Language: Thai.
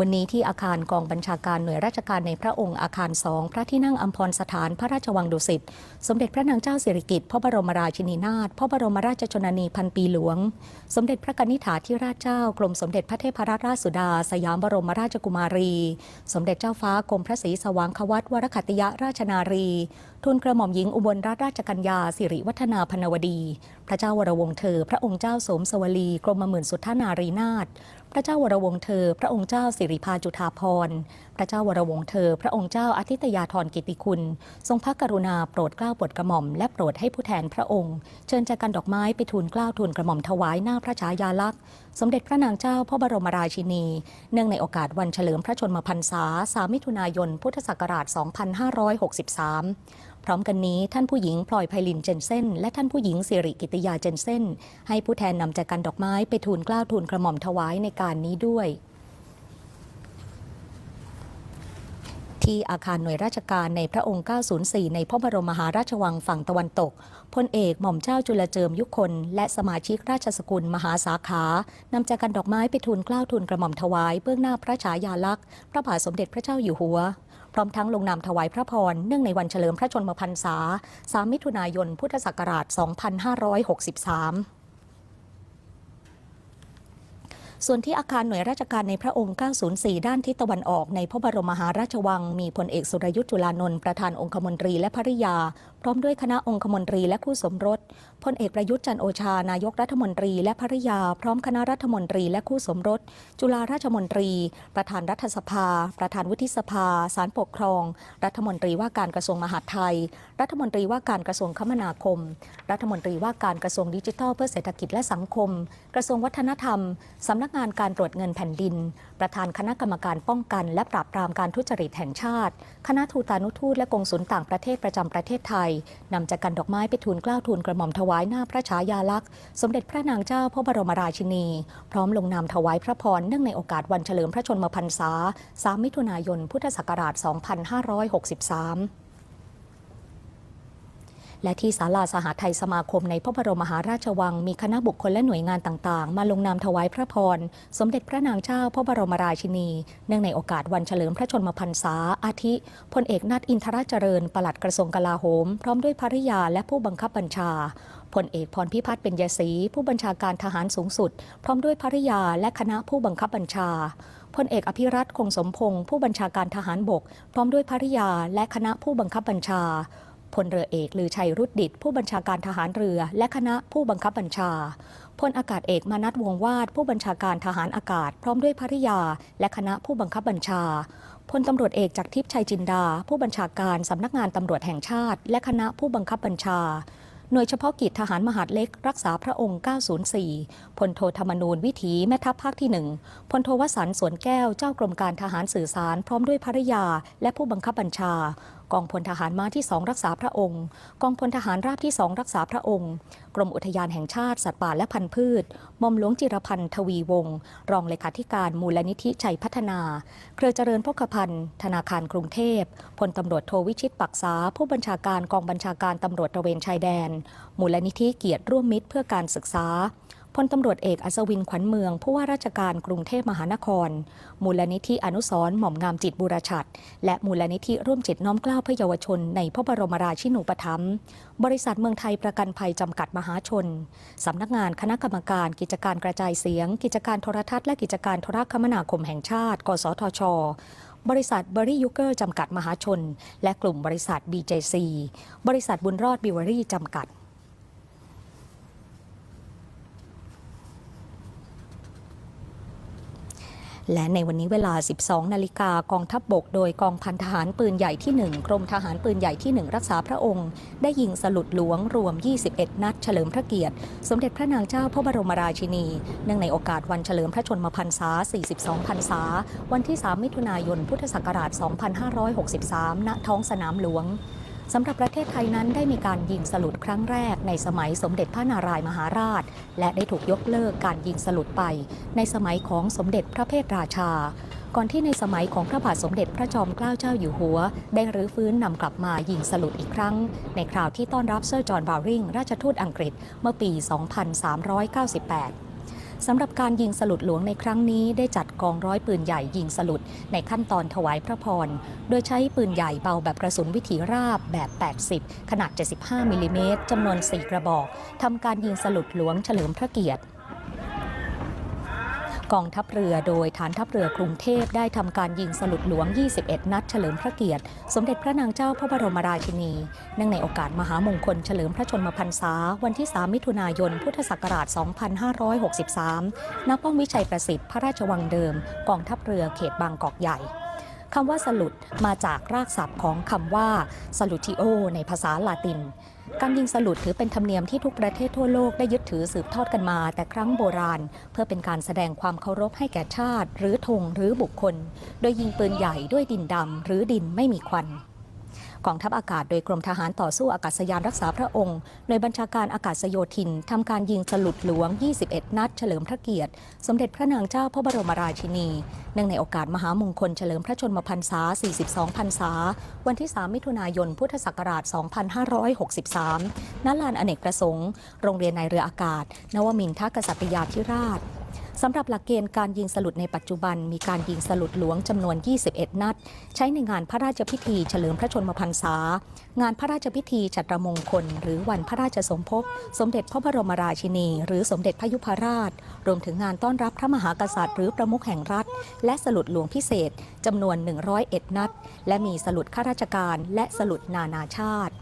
วันนี้ที่อาคารกองบัญชาการหน่วยราชการในพระองค์อาคารสองพระที่นั่งอัมพรสถานพระราชวังดุสิตสมเด็จพระนางเจ้าสิริกิติ์พระบรมราชินีนาถพระบรมราชชนนีพันปีหลวง สมเด็จพระกนิษฐาธิราชเจ้ากรมสมเด็จพระเทพรัตนราชสุดา สยามบรมราชกุมารี สมเด็จเจ้าฟ้ากรมพระศรีสว่างควัตวรคัตติยราชนารีทูลกระหม่อมหญิงอุบลรัตนราชกัญญาสิริวัฒนาพนวดี พระเจ้าวรวงศ์เธอ พระองค์เจ้าสมสวลี กรมหมื่นสุทธานารีนาถ พระเจ้าวรวงเธอ พระองค์เจ้าสิริพาจุฑาภรพระเจ้าวรวงเธอ พระองค์เจ้าอาทิตยาธรกิติคุณ ทรงพระกรุณาโปรดเกล้าโปรดกระหม่อม และโปรดให้ผู้แทนพระองค์ เชิญจากกันดอกไม้ไปทูลเกล้าทูลกระหม่อมถวายหน้าพระฉายาลักษณ์ สมเด็จพระนางเจ้าพระบรมราชินี เนื่องในโอกาสวันเฉลิมพระชนมพรรษา 3 มิถุนายน พุทธศักราช 2563 พร้อมกันนี้ท่านผู้หญิงพลอยไพลินเจนเซนและท่านผู้หญิงสิริกิติยาเจนเซนให้ผู้แทนนำแจกันดอกไม้ไปทูลกล้าวทูลกระหม่อมถวายในการนี้ด้วย ที่อาคารหน่วยราชการในพระองค์ 904 ในพระบรมมหาราชวังฝั่งตะวันตกพลเอกหม่อมเจ้าจุลเจิมยุคคนและสมาชิกราชสกุลมหาสาขานำแจกันดอกไม้ไปทูลกล้าวทูลกระหม่อมถวายเบื้องหน้าพระฉายาลักษณ์ พระบาทสมเด็จพระเจ้าอยู่หัว พร้อมทั้งลงนามถวายพระพร เนื่องในวันเฉลิมพระชนมพรรษา 3 มิถุนายน พุทธศักราช 2563ส่วนที่อาคารหน่วยราชการในพระองค์ 904 ด้านทิศตะวันออกในพระบรมมหาราชวัง มีพลเอกสุรยุทธ์จุลานนท์ประธานองคมนตรีและภริยา พร้อมด้วยคณะองคมนตรีและคู่สมรสพลเอกประยุทธ์จันโอชานายกรัฐมนตรีและภริยา พร้อมคณะรัฐมนตรีและคู่สมรส จุฬาราชมนตรี ประธานรัฐสภา ประธานวุฒิสภาศาลปกครอง รัฐมนตรีว่าการกระทรวงมหาดไทย รัฐมนตรีว่าการกระทรวงคมนาคม รัฐมนตรีว่าการกระทรวงดิจิทัลเพื่อเศรษฐกิจและสังคม กระทรวงวัฒนธรรมสำนักงานการตรวจเงินแผ่นดิน ประธานคณะกรรมการป้องกัน และปราบปรามการทุจริตแห่งชาติ คณะทูตานุทูตและกงสุลต่างประเทศประจำประเทศไทยนำจากกันดอกไม้ไปทูลเกล้าทูลกระหม่อมถวายหน้าพระฉายาลักษณ์ สมเด็จพระนางเจ้าพระบรมราชินี พร้อมลงนามถวายพระพรเนื่องในโอกาสวันเฉลิมพระชนมพรรษา 3 มิถุนายน พุทธศักราช 2563 และที่ศาลาสหไทยสมาคมในพระบรมมหาราชวัง มีคณะบุคคลและหน่วยงานต่างๆ มาลงนามถวายพระพร สมเด็จพระนางเจ้าพระบรมราชินี เนื่องในโอกาสวันเฉลิมพระชนมพรรษา อาทิพลเอกนัทอินทรเจริญ ปลัดกระทรวงกลาโหม พร้อมด้วยภริยาและผู้บังคับบัญชาพลเอกพรพิพัฒน์เป็นยศรีผู้บัญชาการทหารสูงสุด พร้อมด้วยภริยาและคณะผู้บังคับบัญชาพลเอกอภิรัตคงสมพงศ์ผู้บัญชาการทหารบก พร้อมด้วยภริยาและคณะผู้บังคับบัญชา พลเรือเอกลือชัยรุดดิต ผู้บัญชาการทหารเรือ และคณะผู้บังคับบัญชา พลอากาศเอกมานัทวงวาด ผู้บัญชาการทหารอากาศ พร้อมด้วยภริยา และคณะผู้บังคับบัญชา พลตำรวจเอกจากทิพย์ชัยจินดา ผู้บัญชาการสำนักงานตำรวจแห่งชาติ และคณะผู้บังคับบัญชาหน่วยเฉพาะกิจทหารมหาดเล็ก รักษาพระองค์ 904 พลโทธรรมนูญวิถีแม่ทัพภาคที่ 1 พลโทวสันสวนแก้วเจ้ากรมการทหารสื่อสาร พร้อมด้วยภริยา และผู้บังคับบัญชา กองพลทหารม้าที่ 2 รักษาพระองค์ กองพลทหารราบที่ 2 รักษาพระองค์ กรมอุทยานแห่งชาติสัตว์ป่าและพันธุ์พืชมอมหลวงจิรพันธ์ทวีวงศ์รองเลขาธิการมูลนิธิชัยพัฒนา เครือเจริญพกพันธ์ธนาคารกรุงเทพพลตำรวจโทวิชิตปักษา ผู้บัญชาการกองบัญชาการตำรวจตระเวนชายแดน มูลนิธิเกียรติร่วมมิตรเพื่อการศึกษา พลตำรวจเอกอัศวินขวัญเมือง ผู้ว่าราชการกรุงเทพมหานคร มูลนิธิอนุสรณ์หม่อมงามจิตบุรชัด และมูลนิธิร่วมจิตน้อมเกล้าเพื่อเยาวชน ในพระบรมราชินูปถัมภ์บริษัทเมืองไทยประกันภัยจำกัดมหาชน สำนักงานคณะกรรมการกิจการกระจายเสียง กิจการโทรทัศน์และกิจการโทรคมนาคมแห่งชาติ กสทชบริษัทเบอรี่ยูเกอร์จำกัดมหาชน และกลุ่มบริษัท BJC บริษัทบุญรอดบิวเวอรี่จำกัด และในวันนี้เวลา 12 นาฬิกากองทัพบบก โดยกองพันทหารปืนใหญ่ที่ 1 กรมทหารปืนใหญ่ที่ 1 รักษาพระองค์ ได้ยิงสลุดหลวงรวม 21 นัดเฉลิมพระเกียรติ สมเด็จพระนางเจ้าพระบรมราชินี เนื่องในโอกาสวันเฉลิมพระชนมพรรษา 42 พรรษา วันที่ 3 มิถุนายน พุทธศักราช 2563 ณ ท้องสนามหลวง สำหรับประเทศไทยนั้นได้มีการยิงสลุดครั้งแรกในสมัยสมเด็จพระนารายมหาราช และได้ถูกยกเลิกการยิงสลุดไป ในสมัยของสมเด็จพระเพทราชา ก่อนที่ในสมัยของพระบาทสมเด็จพระจอมเกล้าเจ้าอยู่หัว ได้รื้อฟื้นนำกลับมายิงสลุดอีกครั้ง ในคราวที่ต้อนรับเซอร์จอห์นบาวริง ราชทูตอังกฤษเมื่อปี 2398 สำหรับการยิงสลุดหลวงในครั้งนี้ได้จัดกองร้อยปืนใหญ่ยิงสลุดในขั้นตอนถวายพระพร โดยใช้ปืนใหญ่เบาแบบกระสุนวิถีราบแบบ 80 ขนาด 75มิลลิเมตรจำนวน 4 กระบอกทำการยิงสลุดหลวงเฉลิมพระเกียรติ กองทัพเรือโดยฐานทัพเรือกรุงเทพได้ทำการยิงสลุดหลวง 21 นัดเฉลิมพระเกียรติ สมเด็จพระนางเจ้าพระบรมราชินีเนื่องในโอกาสมหามงคลเฉลิมพระชนมพรรษา วันที่ 3 มิถุนายน พุทธศักราช 2563 ณ ป้อมวิชัยประสิทธิ์พระราชวังเดิม กองทัพเรือเขตบางกอกใหญ่ คำว่าสลุดมาจากรากศัพท์ของคำว่าสลุติโอ ในภาษาลาติน การยิงสลุดถือเป็นธรรมเนียมที่ทุกประเทศทั่วโลกได้ยึดถือสืบทอดกันมา แต่ครั้งโบราณ เพื่อเป็นการแสดงความเคารพให้แก่ชาติ หรือธงหรือบุคคล โดยยิงปืนใหญ่ด้วยดินดำหรือดินไม่มีควัน กองทัพอากาศโดยกรมทหารต่อสู้อากาศยานรักษาพระองค์โดยบัญชาการอากาศโยธินทำการยิงสลุดหลวง 21 นัดเฉลิมพระเกียรติ สมเด็จพระนางเจ้าพระบรมราชินี เนื่องในโอกาสมหามงคลเฉลิมพระชนมพรรษา 42 พรรษา วันที่ 3 มิถุนายน พุทธศักราช 2563 ณ ลานอเนกประสงค์ โรงเรียนในเรืออากาศ นวมินทกษัตริยาธิราช สำหรับหลักเกณฑ์การยิงสลุดในปัจจุบัน มีการยิงสลุดหลวงจำนวน 21 นัด ใช้ในงานพระราชพิธีเฉลิมพระชนมพรรษา งานพระราชพิธีจัตรมงคล หรือวันพระราชสมภพ สมเด็จพระบรมราชินี หรือสมเด็จพระยุพราช รวมถึงงานต้อนรับพระมหากษัตริย์ หรือประมุขแห่งรัฐ และสลุดหลวงพิเศษจำนวน 101 นัด และมีสลุดข้าราชการ และสลุดนานาชาติ